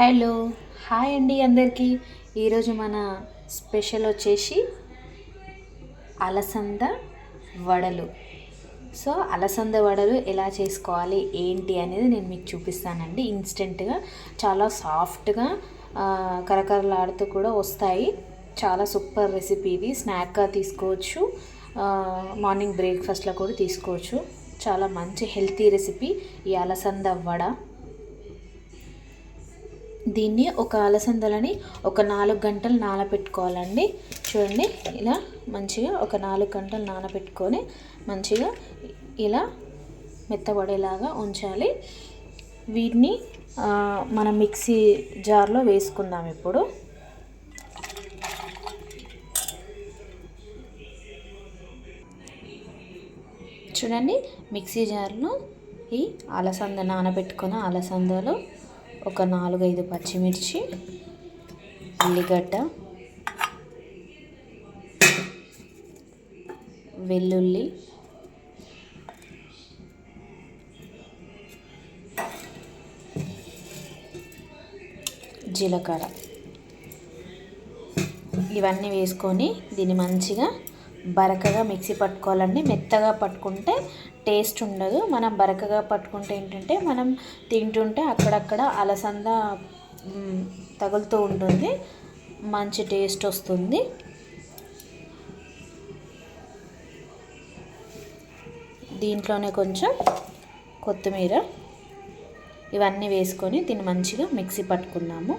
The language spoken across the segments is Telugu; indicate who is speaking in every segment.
Speaker 1: హలో హాయ్ అండి అందరికీ. ఈరోజు మన స్పెషల్ వచ్చేసి అలసంద వడలు. సో అలసంద వడలు ఎలా చేసుకోవాలి ఏంటి అనేది నేను మీకు చూపిస్తానండి. ఇన్స్టెంట్గా చాలా సాఫ్ట్గా కరకరలాడుతూ కూడా వస్తాయి. చాలా సూపర్ రెసిపీ ఇది. స్నాక్గా తీసుకోవచ్చు. మార్నింగ్ బ్రేక్ఫాస్ట్లో కూడా తీసుకోవచ్చు. చాలా మంచి హెల్తీ రెసిపీ ఈ అలసంద వడ. దీన్ని ఒక అలసందలని ఒక నాలుగు గంటలు నానబెట్టుకోవాలండి చూడండి ఇలా మంచిగా ఒక నాలుగు గంటలు నానబెట్టుకొని మంచిగా ఇలా మెత్తబడేలాగా ఉంచాలి. వీటిని మనం మిక్సీ జార్లో వేసుకుందాం ఇప్పుడు. చూడండి మిక్సీ జార్లో ఈ అలసంద నానబెట్టుకున్న అలసందలు ఒక నాలుగైదు పచ్చిమిర్చి ఉల్లిగడ్డ వెల్లుల్లి జీలకర్ర. ఇవన్నీ వేసుకొని దీన్ని మంచిగా బరకగా మిక్సీ పట్టుకోవాలండి. మెత్తగా పట్టుకుంటే టేస్ట్ ఉండదు. మనం బరకగా పట్టుకుంటే ఏంటంటే మనం తింటుంటే అక్కడక్కడ అలసంద తగులుతూ ఉంటుంది. మంచి టేస్ట్ వస్తుంది. దీంట్లోనే కొంచెం కొత్తిమీర ఇవన్నీ వేసుకొని దీన్ని మంచిగా మిక్సీ పట్టుకున్నాము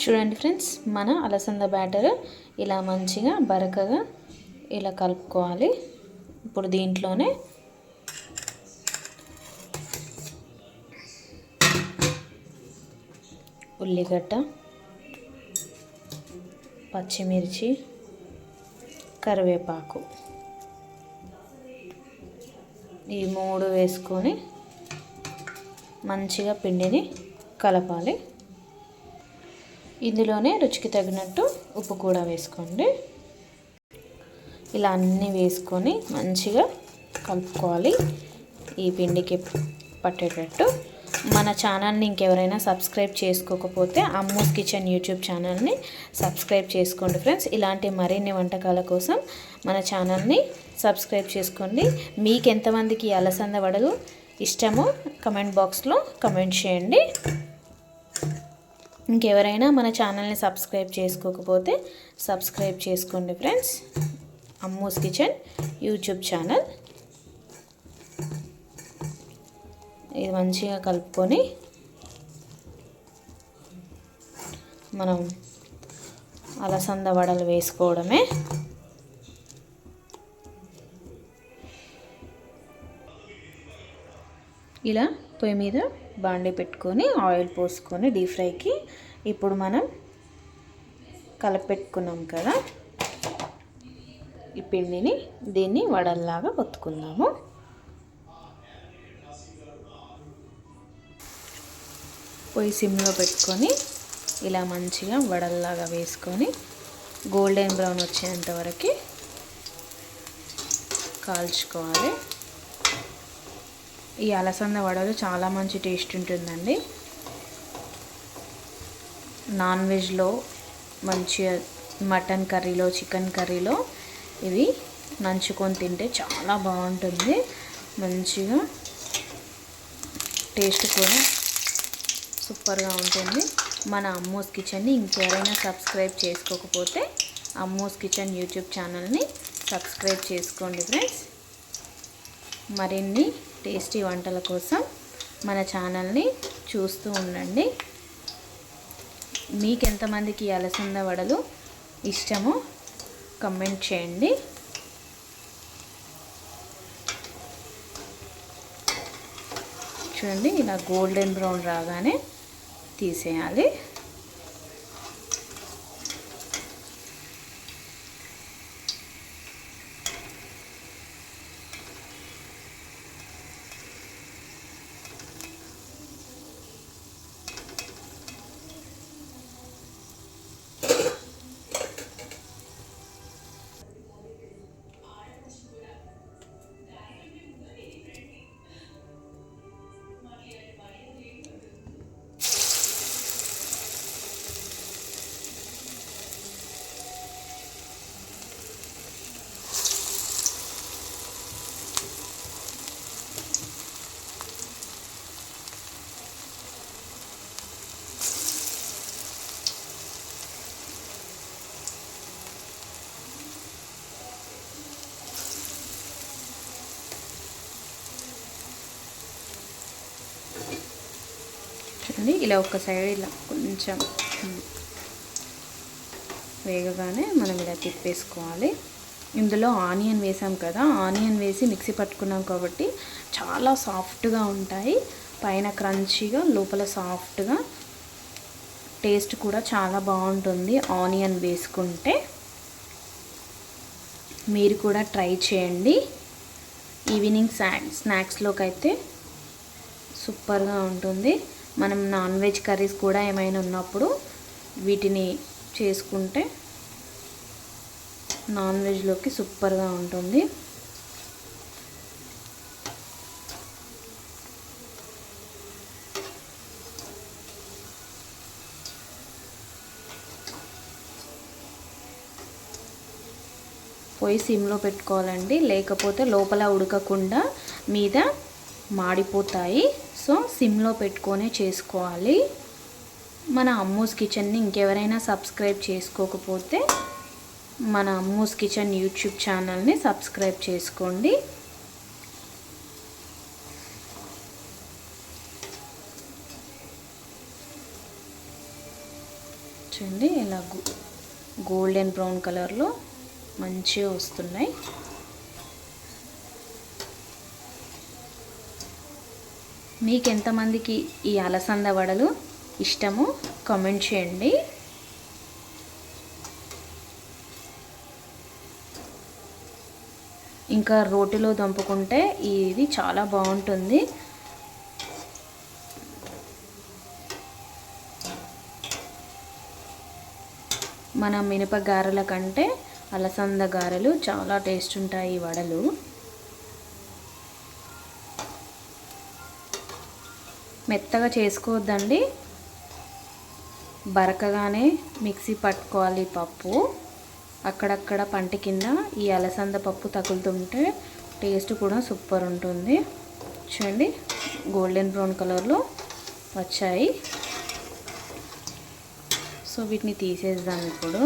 Speaker 1: చూడండి ఫ్రెండ్స్ మన అలసంద బ్యాటర్ ఇలా మంచిగా బరకగా ఇలా కలుపుకోవాలి. ఇప్పుడు దీంట్లోనే ఉల్లిగడ్డ పచ్చిమిర్చి కరివేపాకు. ఈ మూడు వేసుకొని మంచిగా పిండిని కలపాలి. ఇందులోనే రుచికి తగినట్టు ఉప్పు కూడా వేసుకోండి. ఇలా అన్నీ వేసుకొని మంచిగా కలుపుకోవాలి ఈ పిండికి పట్టేటట్టు. మన ఛానల్ని ఇంకెవరైనా సబ్స్క్రైబ్ చేసుకోకపోతే అమ్మూస్ కిచెన్ యూట్యూబ్ ఛానల్ని సబ్స్క్రైబ్ చేసుకోండి ఫ్రెండ్స్. ఇలాంటి మరిన్ని వంటకాల కోసం మన ఛానల్ని సబ్స్క్రైబ్ చేసుకోండి. మీకు ఎంతమందికి అలసంద వడలు ఇష్టమో కమెంట్ బాక్స్లో కమెంట్ చేయండి. ఇంకెవరైనా మన ఛానల్ని సబ్స్క్రైబ్ చేసుకోకపోతే సబ్స్క్రైబ్ చేసుకోండి friends. Ammu's kitchen YouTube channel. ఇది మంచిగా కలుపుకొని మనం అలసంద వడలు వేసుకోవడమే. ఇలా పొయ్యి మీద బాండి పెట్టుకొని ఆయిల్ పోసుకొని డీప్ ఫ్రైకి ఇప్పుడు మనం కలిపెట్టుకున్నాం కదా. ఈ పిండిని దీన్ని వడల్లాగా ఒత్తుకుందాము. పొయ్యి సిమ్లో పెట్టుకొని ఇలా మంచిగా వడల్లాగా వేసుకొని గోల్డెన్ బ్రౌన్ వచ్చేంత వరకు కాల్చుకోవాలి. ఈ అలసంద వడలు చాలా మంచి టేస్ట్ ఉంటుందండి. నాన్ వెజ్లో మంచిగా మటన్ కర్రీలో చికెన్ కర్రీలో ఇవి నంచుకొని తింటే చాలా బాగుంటుంది. మంచిగా టేస్ట్ కూడా సూపర్గా ఉంటుంది. మన అమ్మోస్ కిచెన్ని ఇంకెవరైనా సబ్స్క్రైబ్ చేసుకోకపోతే అమ్మోస్ కిచెన్ యూట్యూబ్ ఛానల్ని సబ్స్క్రైబ్ చేసుకోండి ఫ్రెండ్స్. మరిన్ని టేస్టీ వంటల కోసం మన ఛానల్ని చూస్తూ ఉండండి. మీకు ఎంతమందికి అలసంద వడలు ఇష్టమో కమెంట్ చేయండి. చూడండి ఇలా గోల్డెన్ బ్రౌన్ రాగానే తీసేయాలి. ఇలా ఒక సైడ్ ఇలా కొంచెం వేగగానే మనం ఇలా తిప్పేసుకోవాలి. ఇందులో ఆనియన్ వేసాం కదా ఆనియన్ వేసి మిక్సీ పట్టుకున్నాం కాబట్టి చాలా సాఫ్ట్గా ఉంటాయి. పైన క్రంచీగా లోపల సాఫ్ట్గా టేస్ట్ కూడా చాలా బాగుంటుంది ఆనియన్ వేసుకుంటే. మీరు కూడా ట్రై చేయండి. ఈవినింగ్ స్నాక్స్లోకి అయితే సూపర్గా ఉంటుంది. మనం నాన్ వెజ్ కర్రీస్ కూడా ఏమైనా ఉన్నప్పుడు వీటిని చేసుకుంటే నాన్ వెజ్లోకి సూపర్గా ఉంటుంది. పొయ్యి సిమ్లో పెట్టుకోవాలండి. లేకపోతే లోపల ఉడకకుండా మీద మాడిపోతాయి. సో సిమ్లో పెట్టుకొనే చేసుకోవాలి. మన అమ్మూస్ కిచెన్ని ఇంకెవరైనా సబ్స్క్రైబ్ చేసుకోకపోతే మన అమ్మూస్ కిచెన్ యూట్యూబ్ ఛానల్ని సబ్స్క్రైబ్ చేసుకోండి. చూడండి ఇలా గోల్డెన్ బ్రౌన్ కలర్లో మంచిగా వస్తున్నాయి. మీకు ఎంతమందికి ఈ అలసంద వడలు ఇష్టము? కామెంట్ చేయండి. ఇంకా రోటిలో దంపుకుంటే ఇది చాలా బాగుంటుంది. మన మినప గారెల కంటే అలసంద గారెలు చాలా టేస్ట్ ఉంటాయి ఈ వడలు. మెత్తగా చేసుకోవద్దండి. బరకగానే మిక్సీ పట్టుకోవాలి పప్పు. అక్కడక్కడ పంట కింద ఈ అలసంద పప్పు తగులుతుంటే టేస్ట్ కూడా సూపర్ ఉంటుంది. చూడండి గోల్డెన్ బ్రౌన్ కలర్లో వచ్చాయి. సో వీటిని తీసేద్దాం ఇప్పుడు.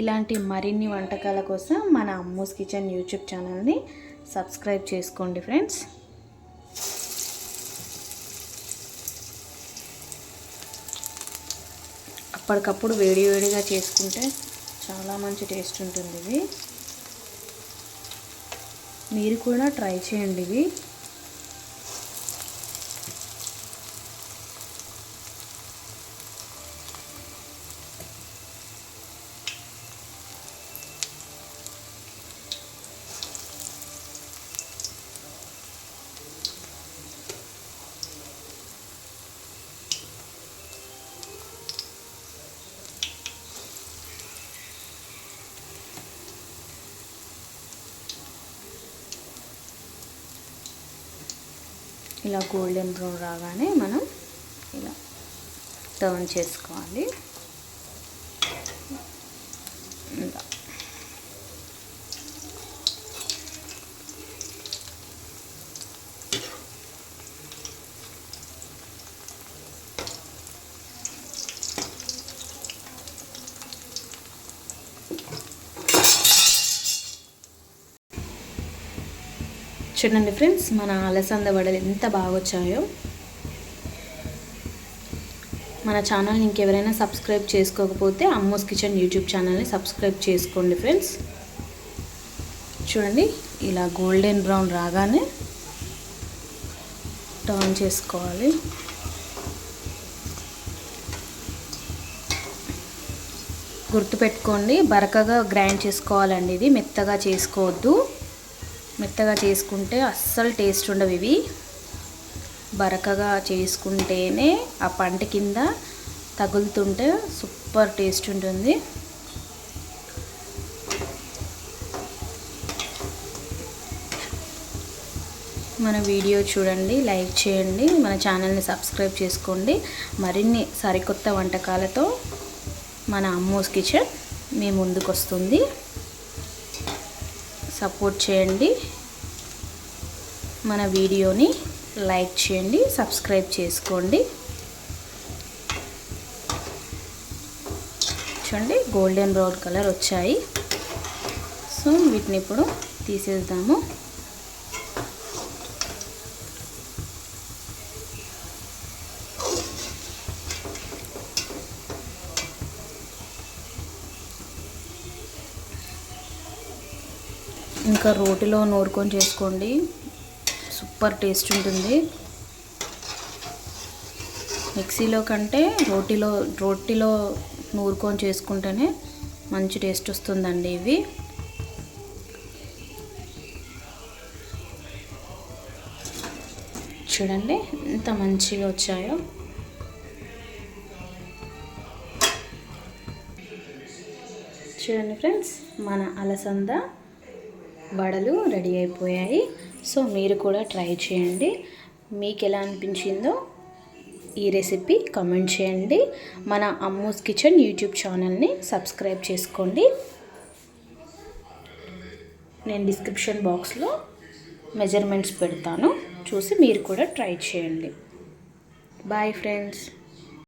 Speaker 1: ఇలాంటి మరిన్ని వంటకాల కోసం మన అమ్మూస్ కిచెన్ యూట్యూబ్ ఛానల్ని సబ్స్క్రైబ్ చేసుకోండి ఫ్రెండ్స్. అప్పటికప్పుడు వేడి వేడిగా చేసుకుంటే చాలా మంచి టేస్ట్ ఉంటుంది ఇది. మీరు కూడా ట్రై చేయండి ఇవి ఇలా గోల్డెన్ బ్రౌన్ రాగానే మనం ఇలా టర్న్ చేసుకోవాలి. చూడండి ఫ్రెండ్స్ మన అలసంద వడలు ఎంత బాగా వచ్చాయో. మన ఛానల్ని ఇంకెవరైనా సబ్స్క్రైబ్ చేసుకోకపోతే అమ్మోస్ కిచెన్ యూట్యూబ్ ఛానల్ని సబ్స్క్రైబ్ చేసుకోండి ఫ్రెండ్స్. చూడండి ఇలా గోల్డెన్ బ్రౌన్ రాగానే టర్న్ చేసుకోవాలి. గుర్తుపెట్టుకోండి బరకగా గ్రైండ్ చేసుకోవాలండి ఇది మెత్తగా చేసుకోవద్దు. మెత్తగా చేసుకుంటే అస్సలు టేస్ట్ ఉండవు ఇవి. బరకగా చేసుకుంటేనే ఆ పంట కింద తగులుతుంటే సూపర్ టేస్ట్ ఉంటుంది. మన వీడియో చూడండి లైక్ చేయండి మన ఛానల్ని సబ్స్క్రైబ్ చేసుకోండి. మరిన్ని సరికొత్త వంటకాలతో మన అమ్మోస్ కిచెన్ మీ ముందుకు వస్తుంది సపోర్ట్ చేయండి. మన వీడియోని లైక్ చేయండి సబ్స్క్రైబ్ చేసుకోండి. చూడండి గోల్డెన్ బ్రౌన్ కలర్ వచ్చాయి. సో వీటిని ఇప్పుడు తీసేద్దాము. ఇంకా రోటిలో నూరుకొని చేసుకోండి. సూపర్ టేస్ట్ ఉంటుంది. మిక్సీలో కంటే రోటీలో రోటీలో నూరుకొని చేసుకుంటేనే మంచి టేస్ట్ వస్తుందండి ఇవి. చూడండి ఎంత మంచిగా వచ్చాయో. చూడండి ఫ్రెండ్స్ మన అలసంద వడలు రెడీ అయిపోయాయి. సో మీరు కూడా ట్రై చేయండి. మీకు ఎలా అనిపించిందో ఈ రెసిపీ కమెంట్ చేయండి. మన అమ్మూస్ కిచెన్ యూట్యూబ్ ఛానల్ని సబ్స్క్రైబ్ చేసుకోండి. నేను డిస్క్రిప్షన్ బాక్స్లో మెజర్మెంట్స్ పెడతాను. చూసి మీరు కూడా ట్రై చేయండి. Bye friends.